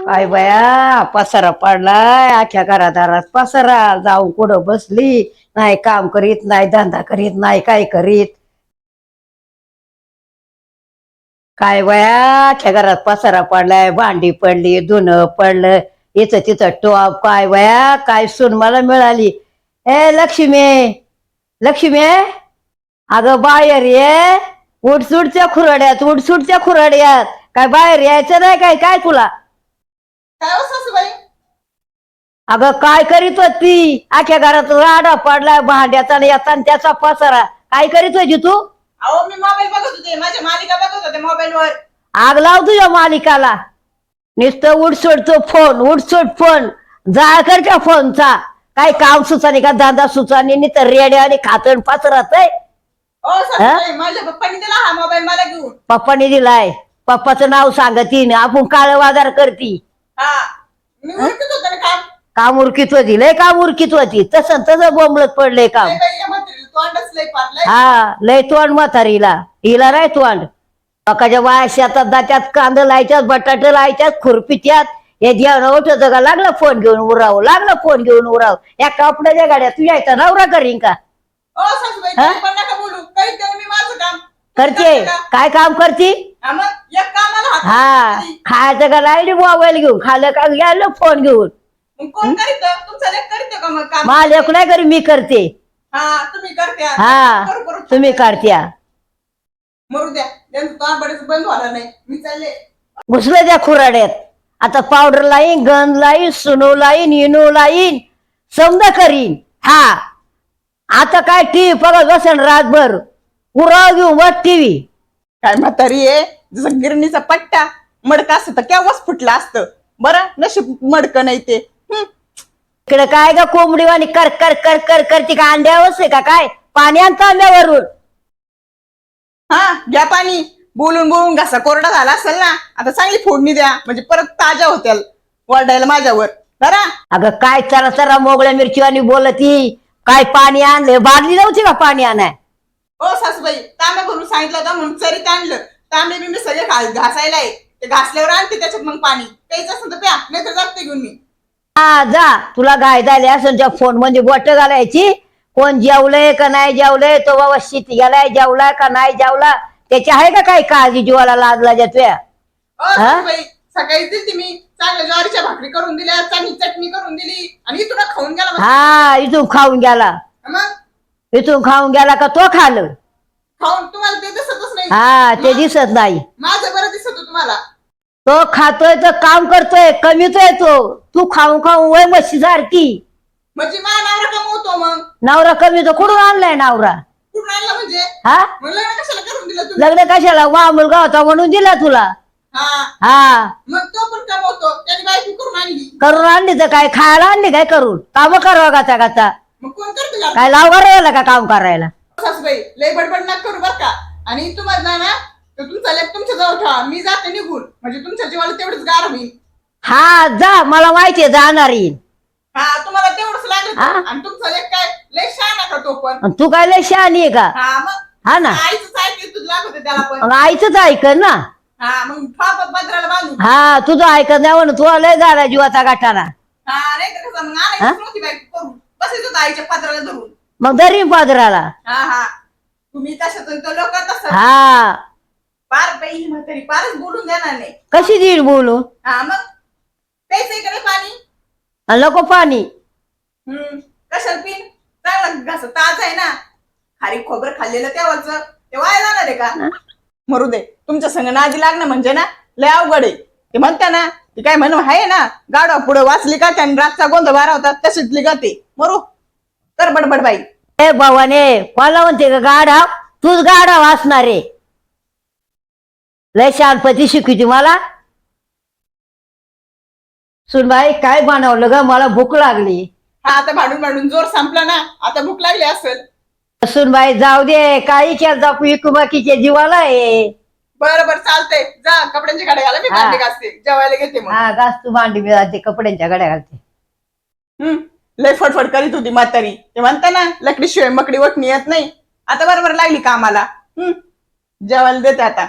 काय बया पसारा पडलाय आख्या घरादारात पसारा. जाऊन कुठं बसली? नाही काम करीत नाही धंदा करीत नाही काय करीत. काय बया आख्या घरात पसारा पडलाय भांडी पडली धुणं पडलं. इथं तिथं टॉप काय बया काय सून मला मिळाली. ए लक्ष्मी लक्ष्मी अगं बाहेर ये. उठसूटच्या खुराड्यात उठसूटच्या खुराड्यात. काय बाहेर यायचं नाही काय? काय तुला? काय हो सासूबाई? अगं काय करीत होती? आख्या घरात राडा पडलाय भांड्याचा आणि याचा आणि त्याचा पसारा. काय करीत होती तू? अहो मी मोबाईल बघत होते. माझ्या मालिका बघत होते मोबाईलवर आग लाव तुझ्या मालिकाला. नुसतं उठसोडतो फोन उठसोड फोन जाळ कर त्या फोनचा काय काम सुचानी का धंदा सुचानी नाही तर रेड्या आणि खातण पसरत आहे? हो माझ्या पप्पानी दिला हा मोबाईल मला घेऊन. पप्पाने दिलाय. पप्पाचं नाव सांगतीन आपण काळ बाजार करती. काम. काम उरकीत होती लय काम उरकीत होती तसं तसं बोंबलत पडलंय काम. हा लय तोंड म्हातारीला. हिला नाही तोंड. लोकांच्या वाया शेतात दात्यात कांदा लायच्यात बटाटे लायच्यात खुरपित्यात हे जेवण उठत का लागलं फोन घेऊन उराव लागलं फोन घेऊन उराव. या कपड्याच्या गाड्या तू यायचा नवरा करीन का? सासूबाई हा? तुम्ही पण नका बोलू. करीत जाऊ मी माझं काम. करते. तुम्ही करता का? काय काम करती? हा, मग एक कामाला हात हा नाही. खायचं का लाइट मोबाईल घेऊन खाल्लं का? गेलं फोन घेऊन. मग कोण करीत? तुमचा लेख करीत का मग काम? मला एक नाही करी मी करते. हा तुम्ही करत्या. हा करू, करू. तुम्ही करत्या. मरू द्या. त्यांचं तोंड बंद झालं नाही. मी चालले. घुसलं त्या खुराड्यात. आता पावडर लाईन गंध लाईन सुनो लाईन इनो लाईन समजा करीन. हा. आता काय टीव्ही बघत बसन रातभर. उराव घेऊ मग टीव्ही काय म्हातारी आहे? जसं गिरणीचा पट्टा. मडका असतं तर केव्हाच फुटलं असतं. बरं? नशीब मडकं नाही ते. हं. इकडे काय का कोंबडीवाणी? कर कर कर कर करते का अंड्यावरच आहे का काय? पाणी आणतो आंब्यावरून हा घ्या पाणी. बोलून बोलून घासा कोरडा झाला असेल ना आता चांगली फोडणी द्या. म्हणजे परत ताज्या होत्याल वरडायला माझ्यावर. बरा अगं काय चरा चरा मोगळ्या मिरचीवाणी बोलती? काय पाणी आणलं बादली नव्हती का पाणी आणाय? हो सासूबाई तांब्या भरून सांगितलं होतं म्हणून चरीत आणलं. तांबे बिंबे सगळे घा- घासायला आहे ते घासल्यावर आणते त्याच्यात मग पाणी. प्यायचं असेल तर प्या नाही तर जाते घेऊन मी. हा जा. तुला गाय झाली असं त्या फोनमध्ये बोट घालायची. कोण जेवलंय का नाही जेवलंय? तो बाबा शेती गेलाय जेवला का नाही जेवला? त्याची आहे का काही काळजी जीवाला जातोय हो? सासूबाई सकाळी दिली मी. चांगल्या ज्वारीच्या भाकरी करून दिल्या चांगली चटणी करून दिली. आणि इथून खाऊन गेला. हा इथून खाऊन गेला. मग? इथून खाऊन गेला का तो खाल्लं खाऊन तुम्हाला ते दिसतच नाही. हा ते दिसत नाही. माझं बरं दिसत तुम्हाला. तो खातोय तर काम करतोय कमीतोय तो. तू खाऊन खाऊन वय मशी सारखी. म्हणजे माझा नवरा कमवतो मग. नवरा कमी तो. कुठून आणलाय नवरा? कुठून आणला म्हणजे? हा? मग लग्न कशाला करून दिलं तुम्ही? लग्न कशाला? वा मुलगा होता म्हणून दिला तुला. हा. हा. मग तो पण कमवतो. त्याने बायको करून आणली. करून आणली तर काय? खायला आणली काय करून? काम करावं गाचा गाचा मग कोण करतो का काय लाव करायला का काम करायला? सासूबाई लय बडबड नका करू बर का? आणि तुम्हाला ना तर तुमचा लेप तुमच्या जवळ ठेवा. मी जाते निघून. म्हणजे तुमच्या जीवाला तेवढंच गार होईल. हा जा. मला माहितीये जाणार येईल. हा तुम्हाला तेवढंच लागत हा. आणि तुमचा लेप काय लय छान का तो पण? आणि तू काय लय शहाणी आहे का? हा मग हा ना. आईच ऐकते तुझं लागत होते त्याला पण. मग आईच ऐक ना. हा मग फापत पत्राला बांधून. हा तुझं ऐकत नाही म्हणून तुला लय झाला जीवाचा गाठाना हा नाही तर कसं मग आणायचं नव्हती बायको करून. बसायचं होतं आईच्या पत्राला धरून. मग दरी पादराला. हा हा. तुम्ही तशातून तो लोक तसं. हा. पार बाई म्हातारी पारच बोलून देणार नाही. कशी देईल बोलू? हा मग प्यायचं इकडे पाणी. आणि नको पाणी. हम्म. कशाला पिन? चांगला घास ताज आहे ना. खारी खोबर खाल्लेलं तेव्हाच. ते वाया जाणार आहे का? मरू दे. तुमच्या संग नादी लागणं म्हणजे ना लय अवघड आहे. ते म्हणता ना ती काय म्हणून आहे ना गाडवा पुढे वाचली का त्याने रातचा गोंधळ बारा होता तशीच गाते मरू. कर बडबड बाई. ए भवाने मला म्हणते का गाढा तूच गाढा वाचणार रे लय शानपती शिकवती मला. सुनबाई काय बनवलं ग? मला भूक लागली. हा आता भांडून भांडून जोर संपला ना. आता भूक लागली असेल. सुनबाई जाऊ दे. काही केलं जाऊ. इकुमाकीच्या जीवाला आहे. बरं बरं चालतंय. जा कपड्यांची गाड्या घाला. मी हा. भांडी घासते. जेवायला घेते मग. हा घास तू भांडी मी जाते कपड्यांच्या गड्या घालते. हम्म. लय फटफट करीत होती म्हातारी. ते म्हणता ना लकडी शिवाय मकडी वटणी येत नाही. आता बरोबर लागली कामाला. हम्म. जेवायला देते आता.